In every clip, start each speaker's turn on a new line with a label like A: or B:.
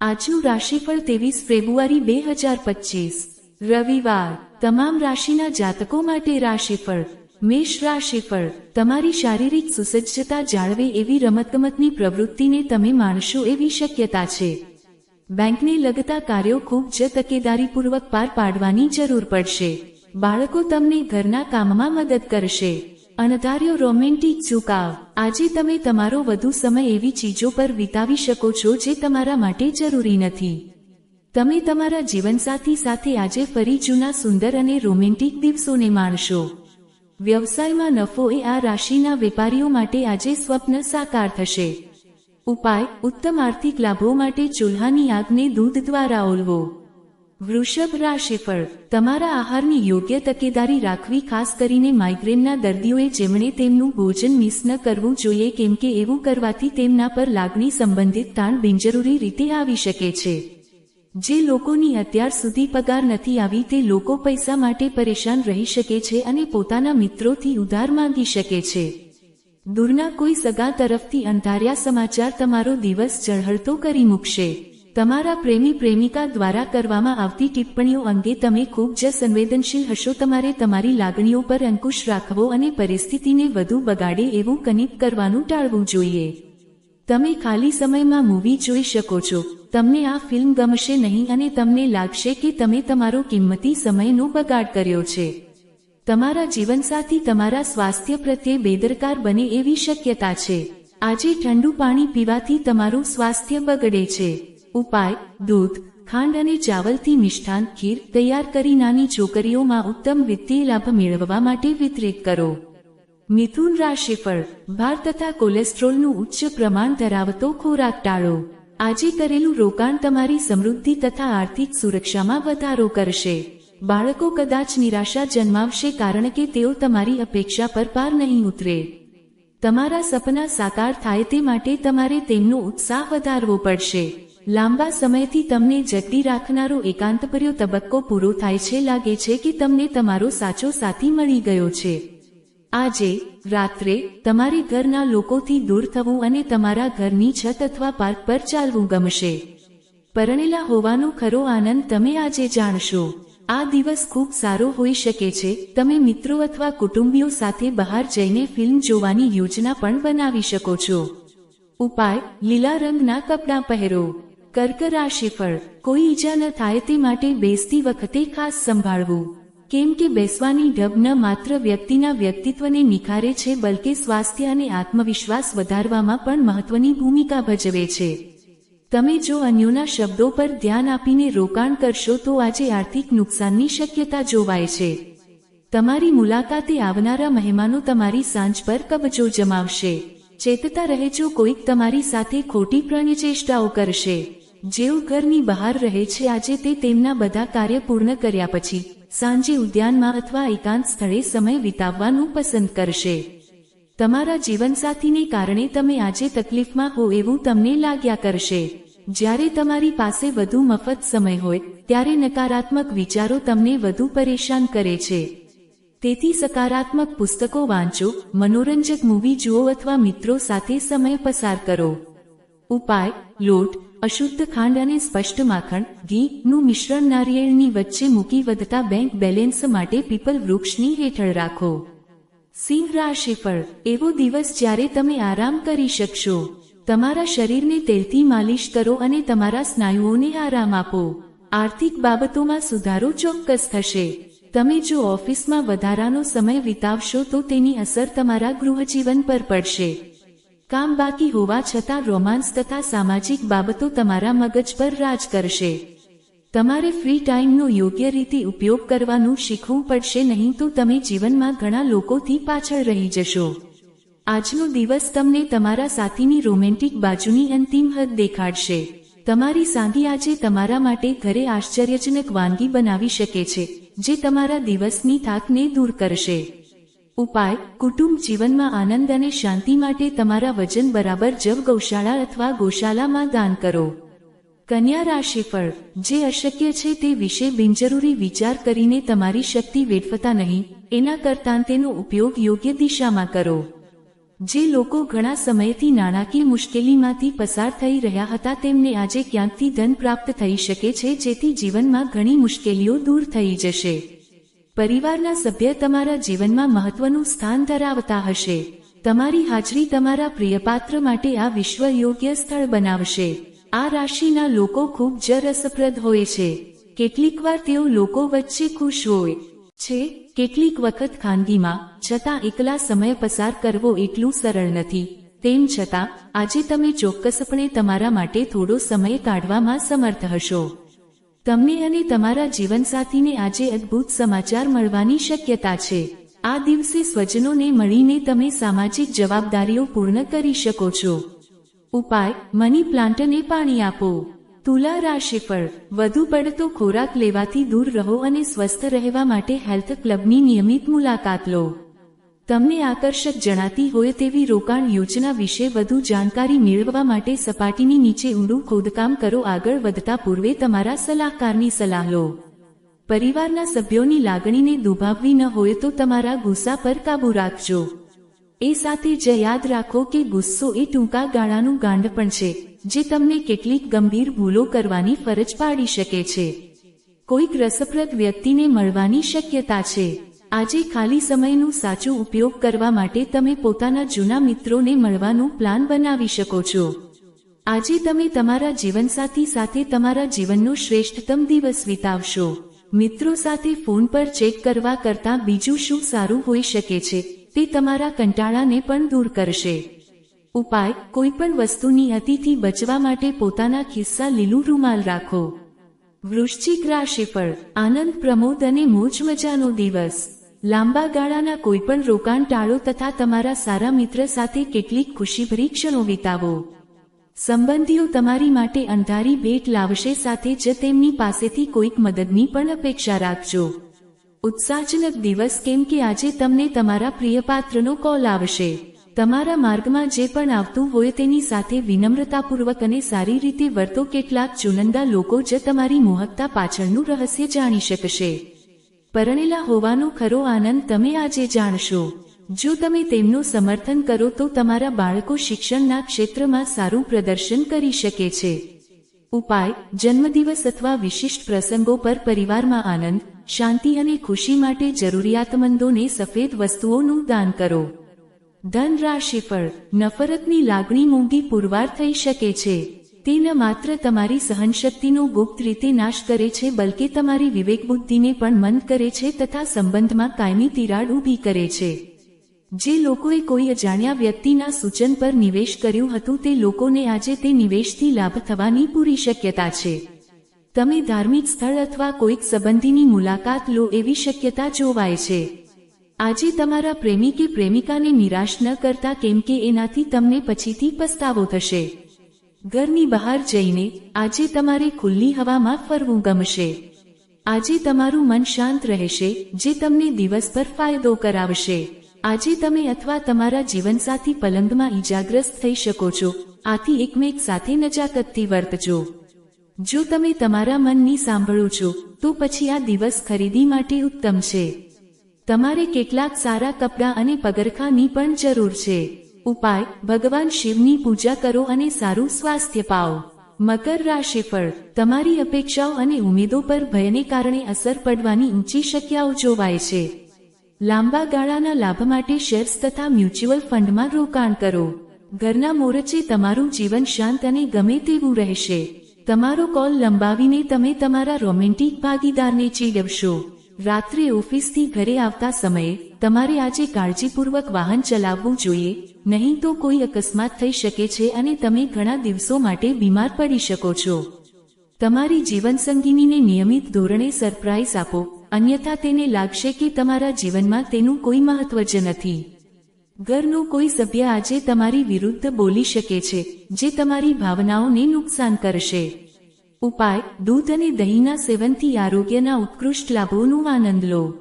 A: આજનું રાશિફળ ત્રેવીસ ફેબ્રુઆરી બે હજાર પચીસ. રવિવાર. તમામ રાશિના જાતકો માટે રાશિફળ મેષ રાશિફળ તમારી શારીરિક સુસજ્જતા જાળવે એવી રમતગમતની પ્રવૃત્તિને તમે માણશો એવી શક્યતા છે. બેંકને લગતા કાર્યો ખૂબ જ તકેદારીપૂર્વક પાર પાડવાની જરૂર પડશે. બાળકો તમને ઘરના કામમાં મદદ કરશે. અણધાર્યો રોમેન્ટિક ઝુકાવ. આજે તમે તમારો વધુ સમય એવી ચીજો પર વિતાવી શકો છો જે તમારા માટે જરૂરી નથી. તમે તમારા જીવનસાથી સાથે આજે ફરી જૂના સુંદર અને રોમેન્ટિક દિવસોને માણશો. વ્યવસાયમાં નફો એ આ રાશિના વેપારીઓ માટે આજે સ્વપ્ન સાકાર થશે. ઉપાય, ઉત્તમ આર્થિક લાભો માટે ચૂલ્હાની આગને દૂધ દ્વારા ઓલવો. વૃષભ રાશિફળ તમારા આહારની યોગ્ય તકેદારી રાખવી, ખાસ કરીને માઇગ્રેનના દર્દીઓએ જેમણે તેમનું ભોજન મિસ ન કરવું જોઈએ, કેમ કે એવું કરવાથી તેમના પર લાગણી સંબંધિત તાણ બિનજરૂરી રીતે આવી શકે છે. જે લોકોની અત્યાર સુધી પગાર નથી આવી, તે લોકો પૈસા માટે પરેશાન રહી શકે છે અને પોતાના મિત્રોથી ઉધાર માંગી શકે છે. દૂરના કોઈ સગા તરફથી અંધાર્યા સમાચાર તમારો દિવસ ઝળહળતો કરી મૂકશે. તમારા પ્રેમી પ્રેમિકા દ્વારા કરવામાં આવતી ટિપ્પણીઓ અંગે તમે ખૂબ જ સંવેદનશીલ હશો. તમારે તમારી લાગણીઓ પર અંકુશ રાખવો અને પરિસ્થિતિને વધુ બગાડે એવું કનિપ કરવાનું ટાળવું જોઈએ. તમે ખાલી સમયમાં મૂવી જોઈ શકો છો. તમને આ ફિલ્મ ગમશે નહીં અને તમને લાગશે કે તમે તમારો કિંમતી સમયનો બગાડ કર્યો છે. તમારા જીવનસાથી તમારા સ્વાસ્થ્ય પ્રત્યે બેદરકાર બને એવી શક્યતા છે. આજે ઠંડુ પાણી પીવાથી તમારું સ્વાસ્થ્ય બગડે છે. ઉપાય, દૂધ, ખાંડ અને ચાવલથી મિષ્ટાન ખીર તૈયાર કરી નાની છોકરીઓમાં ઉત્તમ વિત્તીય લાભ મેળવવા માટે વિતરિત કરો. મિથુન રાશિફળ ભાર તથા કોલેસ્ટ્રોલનું ઉચ્ચ પ્રમાણ ધરાવતો ખોરાક ટાળો. આજે કરેલું રોકાણ તમારી સમૃદ્ધિ તથા આર્થિક સુરક્ષામાં વધારો કરશે. બાળકો કદાચ નિરાશા જન્માવશે કારણ કે તેઓ તમારી અપેક્ષા પર પાર નહીં ઉતરે. તમારા સપના સાકાર થાય તે માટે તમારે તેમનો ઉત્સાહ વધારવો પડશે. લાંબા સમયથી તમને જગતી રાખનારો એકાંતભર્યો તબક્કો પૂરો થાય છે, લાગે છે કે તમને તમારો સાચો સાથી મળી ગયો છે. આજે, રાત્રે, તમારે ઘરના લોકોથી દૂર થવું અને તમારા ઘરની છત અથવા પાર્ક પર ચાલવું ગમશે. પરણેલા હોવાનો ખરો આનંદ તમે આજે જાણશો. આ દિવસ ખૂબ સારો હોઈ શકે છે. તમે મિત્રો અથવા કુટુંબીઓ સાથે બહાર જઈને ફિલ્મ જોવાની યોજના પણ બનાવી શકો છો. ઉપાય, લીલા રંગના કપડાં પહેરો. કર્ક રાશિફળ કોઈ ઈજા ન થાય તે માટે બેસતી વખતે ખાસ સંભાળવું. કેમ કે બેસવાની ઢબ ન માત્ર વ્યક્તિના વ્યક્તિત્વને નિખારે છે, બલકે સ્વાસ્થ્ય અને આત્મવિશ્વાસ વધારવામાં પણ મહત્વની ભૂમિકા ભજવે છે. તમે જો અન્યોના શબ્દો પર ધ્યાન આપીને રોકાણ કરશો તો આજે આર્થિક નુકસાનની શક્યતા જોવાય છે. તમારી મુલાકાતે આવનારા મહેમાનો તમારી સાંજ પર કબજો જમાવશે. ચેતતા રહેજો, કોઈક તમારી સાથે ખોટી પ્રણચેષ્ટાઓ કરશે. જેઓ ઘરની બહાર રહે છે, આજે તે તેમના બધા કાર્ય પૂર્ણ કર્યા પછી સાંજે ઉદ્યાનમાં અથવા એકાંત સ્થળે સમય વિતાવવાનું પસંદ કરશે. તમારા જીવનસાથીને કારણે તમે આજે તકલીફમાં હો એવું તમને લાગ્યા કરશે. જ્યારે તમારી પાસે વધુ મફત સમય હોય, ત્યારે નકારાત્મક વિચારો તમને વધુ પરેશાન કરે છે. તેથી સકારાત્મક પુસ્તકો વાંચો, મનોરંજક મૂવી જુઓ અથવા મિત્રો સાથે સમય પસાર કરો. ઉપાય, લોટ અશુદ્ધ ખાંડ અને સ્પષ્ટ માખણ, ઘી નું મિશ્રણ નારિયેળની વચ્ચે મૂકી વધતા બેંક બેલેન્સ માટે પીપલ વૃક્ષની હેઠળ રાખો. સિંહ રાશિફળ એવો દિવસ જ્યારે તમે આરામ કરી શકશો. તમારા શરીરને તેલથી માલિશ કરો અને તમારા સ્નાયુઓને આરામ આપો. આર્થિક બાબતોમાં સુધારો ચોક્કસ થશે. તમે જો ઓફિસમાં વધારાનો સમય વિતાવશો તો તેની અસર તમારા ગૃહજીવન પર પડશે. કામ બાકી હોવા છતાં રોમાન્સ તથા સામાજિક બાબતો તમારા મગજ પર રાજ કરશે. તમારે ફ્રી ટાઈમનો યોગ્ય રીતે ઉપયોગ કરવાનું શીખવું પડશે નહીં તો તમે જીવનમાં ઘણા લોકોથી પાછળ રહી જશો. આજનો દિવસ તમને તમારા સાથીની રોમેન્ટિક બાજુની અંતિમ હદ દેખાડશે. તમારી સાંગી આજે તમારા માટે ઘરે આશ્ચર્યજનક વાનગી બનાવી શકે છે, જે તમારા દિવસની થાકને દૂર કરશે. ઉપાય, કુટુંબ જીવનમાં આનંદ અને શાંતિ માટે તમારા વજન બરાબર જવ ગૌશાળા અથવા ગૌશાળામાં દાન કરો. કન્યા રાશિફળ જે અશક્ય છે તે વિશે બિનજરૂરી વિચાર કરીને તમારી શક્તિ વેડફતા નહીં, એના કરતાં તેનો ઉપયોગ યોગ્ય દિશામાં કરો. જે લોકો ઘણા સમયથી નાણાકીય મુશ્કેલીમાંથી પસાર થઈ રહ્યા હતા તેમને આજે ક્યાંકથી ધન પ્રાપ્ત થઈ શકે છે જેથી જીવનમાં ઘણી મુશ્કેલીઓ દૂર થઈ જશે. પરિવારના સભ્ય તમારા જીવનમાં મહત્વનું સ્થાન ધરાવતા હશે. તમારી હાજરી તમારા પ્રિયપાત્ર માટે આ વિશ્વ યોગ્ય સ્થળ બનાવશે. આ રાશિના લોકો ખૂબ જ રસપ્રદ હોય છે. કેટલીકવાર તેઓ લોકો વચ્ચે ખુશ હોય છે. કેટલીક વખત ખાનગીમાં, છતાં એકલા સમય પસાર કરવો એટલું સરળ નથી. તેમ છતાં, આજે તમે ચોક્કસપણે તમારા માટે થોડો સમય કાઢવામાં સમર્થ હશો. તમને અને તમારા જીવનસાથીને આજે અદ્ભુત સમાચાર મળવાની શક્યતા છે. આ દિવસે સ્વજનોને મળીને તમે સામાજિક જવાબદારીઓ પૂર્ણ કરી શકો છો. ઉપાય, મની પ્લાન્ટને પાણી આપો. તુલા રાશિફળ વધુ પડતો ખોરાક લેવાથી દૂર રહો અને સ્વસ્થ રહેવા માટે હેલ્થ ક્લબની નિયમિત મુલાકાત લો. તમને આકર્ષક જણાતી હોય તેવી રોકાણ યોજના વિશે વધુ જાણકારી મેળવવા માટે સપાટીની નીચે ઊંડું ખોદકામ કરો. આગળ વધતા પૂર્વે તમારા સલાહકારની સલાહ લો. પરિવારના સભ્યોની લાગણીને દુભાવવી ન હોય તો તમારા ગુસ્સા પર કાબૂ રાખજો. એ સાથે જ યાદ રાખો કે ગુસ્સો એ ટૂંકા ગાળાનું ગાંડ પણ છે, જે તમને કેટલીક ગંભીર ભૂલો કરવાની ફરજ પાડી શકે છે. કોઈક રસપ્રદ વ્યક્તિને મળવાની શક્યતા છે. આજે ખાલી સમયનું સાચો ઉપયોગ કરવા માટે તમે પોતાના જૂના મિત્રોને મળવાનું પ્લાન બનાવી શકો છો. આજે તમે તમારા જીવનસાથી સાથે તમારા જીવનનો શ્રેષ્ઠતમ દિવસ વિતાવશો. મિત્રો સાથે ફોન પર ચેક કરવા કરતાં બીજું શું સારું હોઈ શકે છે, તે તમારા કંટાળાને પણ દૂર કરશે. ઉપાય કોઈ પણ વસ્તુની અતિથી બચવા માટે પોતાના ખિસ્સા લીલું રૂમાલ રાખો. વૃશ્ચિક રાશિફળ, આનંદ પ્રમોદ અને મોજ મજાનો દિવસ. લાંબા ગાળાના કોઈપણ રોકાણ ટાળો તથા તમારા સારા મિત્ર સાથે કેટલીક ખુશીભરી ક્ષણો વિતાવો. સંબંધીઓ તમારી માટે અંધારી ભેટ લાવશે સાથે જ તેમની પાસેથી કોઈક મદદની પણ અપેક્ષા રાખજો. ઉત્સાહજનક દિવસ કેમ કે આજે તમને તમારા પ્રિયપાત્રનો કોલ આવશે. તમારા માર્ગમાં જે પણ આવતું હોય તેની સાથે વિનમ્રતાપૂર્વક અને સારી રીતે વર્તો કેટલાક ચુનંદા લોકો જ તમારી મોહકતા પાછળનું રહસ્ય જાણી શકશે. પરણેલા હોવાનો ખરો આનંદ તમે આજે જાણશો. જો તમે તેમનું સમર્થન કરો તો તમારા બાળકો શિક્ષણના ક્ષેત્રમાં સારું પ્રદર્શન કરી શકે છે. ઉપાય, જન્મદિવસ અથવા વિશિષ્ટ પ્રસંગો પર પરિવારમાં આનંદ, શાંતિ અને ખુશી માટે જરૂરિયાતમંદોને સફેદ વસ્તુઓનું દાન કરો. ધન રાશિફળ નફરતની લાગણી મૂંગી પુરવાર થઈ શકે છે. તે ન માત્ર તમારી સહનશક્તિનો ગુપ્ત રીતે નાશ કરે છે, બલકે તમારી વિવેક બુદ્ધિને પણ મંદ કરે છે તથા સંબંધમાં કાયમી તિરાડ ઊભી કરે છે. જે લોકોએ કોઈ અજાણ્યા વ્યક્તિના સૂચન પર નિવેશ કર્યું હતું, તે લોકોને આજે તે નિવેશથી લાભ થવાની પૂરી શક્યતા છે. તમે ધાર્મિક સ્થળ અથવા કોઈક સંબંધીની મુલાકાત લો એવી શક્યતા જોવાય છે. આજે તમારા પ્રેમી કે પ્રેમિકાને નિરાશ ન કરતા કેમ કે એનાથી તમને પછીથી પસ્તાવો થશે. ઘરની બહાર જઈને આજે તમારે ખુલ્લી હવામાં ફરવું ગમશે. આજે તમારું મન શાંત રહેશે, જે તમને દિવસ પર ફાયદો કરાવશે. આજે તમે અથવા તમારા જીવનસાથી પલંગમાં ઈજાગ્રસ્ત થઈ શકો છો, આથી એકમેક સાથે નજાકતથી વર્તજો. જો તમે તમારા મનની સાંભળો છો, તો પછી આ દિવસ ખરીદી માટે ઉત્તમ છે. તમારે કેટલાક સારા કપડાં અને પગરખાની પણ જરૂર છે. ઉપાય, ભગવાન શિવની પૂજા કરો અને સારું સ્વાસ્થ્ય પાઓ. મકર રાશિફળ તમારી અપેક્ષાઓ અને ઉમેદો પર ભયને કારણે અસર પડવાની ઊંચી શક્યાઓ જોવાય છે. લાંબા ગાળાના લાભ માટે શેર્સ તથા મ્યુચ્યુઅલ ફંડમાં રોકાણ કરો. ઘરના મોરચે તમારું જીવન શાંત અને ગમે તેવું રહેશે. તમારો કોલ લંબાવીને તમે તમારા રોમેન્ટિક ભાગીદારને ચીડવશો. રાત્રે ઓફિસથી ઘરે આવતા સમયે તમારે આજે કાળજીપૂર્વક વાહન ચલાવવું જોઈએ નહીં તો કોઈ અકસ્માત થઈ શકે છે અને તમે ઘણા દિવસો માટે બીમાર પડી શકો છો. તમારી જીવનસંગીનીને નિયમિત ધોરણે સરપ્રાઇઝ આપો. અન્યથા તેને લાગશે કે તમારા જીવનમાં તેનું કોઈ મહત્વ જ નથી. ઘરનો કોઈ સભ્ય આજે તમારી વિરુદ્ધ બોલી શકે છે, જે તમારી ભાવનાઓને નુકસાન કરશે. ઉપાય, દૂધ અને દહીંના સેવનથી આરોગ્યના ઉત્કૃષ્ટ લાભોનું આનંદ લો.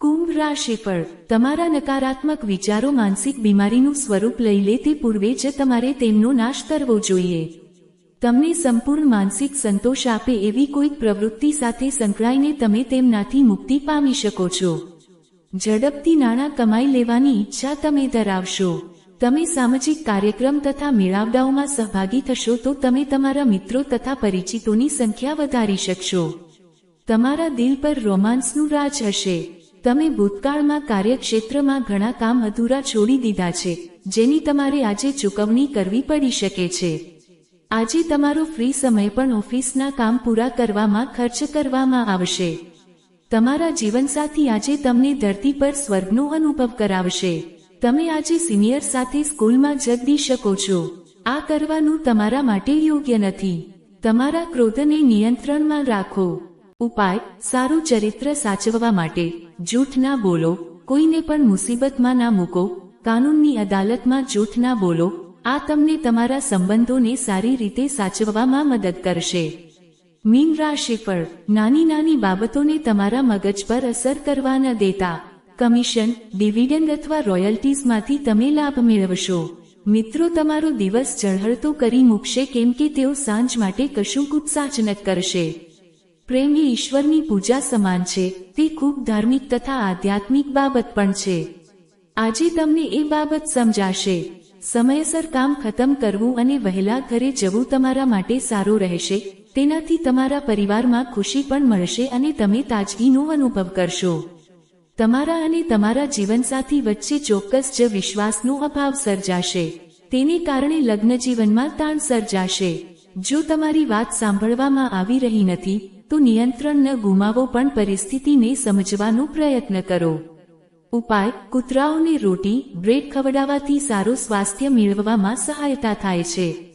A: કુંભ રાશિફળ તમારા નકારાત્મક વિચારો માનસિક બીમારીનું સ્વરૂપ લઈ લે તે પૂર્વે જ તમારે તેમનો નાશ કરવો જોઈએ. તમને સંપૂર્ણ માનસિક સંતોષ આપે એવી કોઈક પ્રવૃત્તિ સાથે સંકળાઈને તમે તેમનાથી મુક્તિ પામી શકો છો. ઝડપથી નાણાં કમાઈ લેવાની ઈચ્છા તમે ધરાવશો. તમે સામાજિક કાર્યક્રમ તથા મેળાવડાઓમાં સહભાગી થશો તો તમે તમારા મિત્રો તથા પરિચિતોની સંખ્યા વધારી શકશો. તમારા દિલ પર રોમાન્સનું રાજ હશે. તમે ભૂતકાળમાં કાર્યક્ષેત્રમાં ઘણા કામ અધૂરા છોડી દીધા છે, જેની તમારે આજે ચૂકવણી કરવી પડી શકે છે. આજે તમારો ફ્રી સમય પણ ઓફિસના કામ પૂરા કરવામાં ખર્ચ કરવામાં આવશે. તમારા જીવનસાથી આજે તમને ધરતી પર સ્વર્ગનો અનુભવ કરાવશે. તમે આજે સિનિયર સાથે સ્કૂલમાં જગદી શકો છો. આ કરવાનું તમારા માટે યોગ્ય નથી. તમારા ક્રોધને નિયંત્રણમાં રાખો. ઉપાય, સારું ચરિત્ર સાચવવા માટે જૂઠ ના બોલો, કોઈને પણ મુસીબતમાં ના મૂકો, કાનૂનની અદાલતમાં જૂઠ ના બોલો, આ તમને તમારા સંબંધોને સારી રીતે સાચવવામાં મદદ કરશે. મીન રાશિફળ નાની નાની બાબતોને તમારા મગજ પર અસર કરવા ન દેતા. કમિશન, ડિવિડન્ડ અથવા રોયલ્ટીઝમાંથી તમે લાભ મેળવશો. મિત્રો તમારો દિવસ ઝળહળતો કરી મૂકશે કેમ કે તેઓ સાંજ માટે કશું ઉત્સાહજનક કરશે. પ્રેમ એ ઈશ્વરની પૂજા સમાન છે. તે ખૂબ ધાર્મિક તથા આધ્યાત્મિક બાબત પણ છે. આજે તમને એ બાબત સમજાશે. સમયસર કામ ખતમ કરવું અને વહેલા ઘરે જવું તમારા માટે સારું રહેશે. તેનાથી તમારા પરિવારમાં ખુશી પણ મળશે અને તમે તાજગીનો અનુભવ કરશો. તમારા અને તમારા જીવનસાથી વચ્ચે ચોક્કસ જ વિશ્વાસનો અભાવ સર્જાશે. તેને કારણે લગ્ન જીવનમાં તાણ સર્જાશે. જો તમારી વાત સાંભળવામાં આવી રહી નથી તો નિયંત્રણ ન ગુમાવો પણ પરિસ્થિતિને સમજવાનો પ્રયત્ન કરો. ઉપાય, કૂતરાઓને રોટી, બ્રેડ ખવડાવવાથી સારું સ્વાસ્થ્ય મેળવવામાં સહાયતા થાય છે.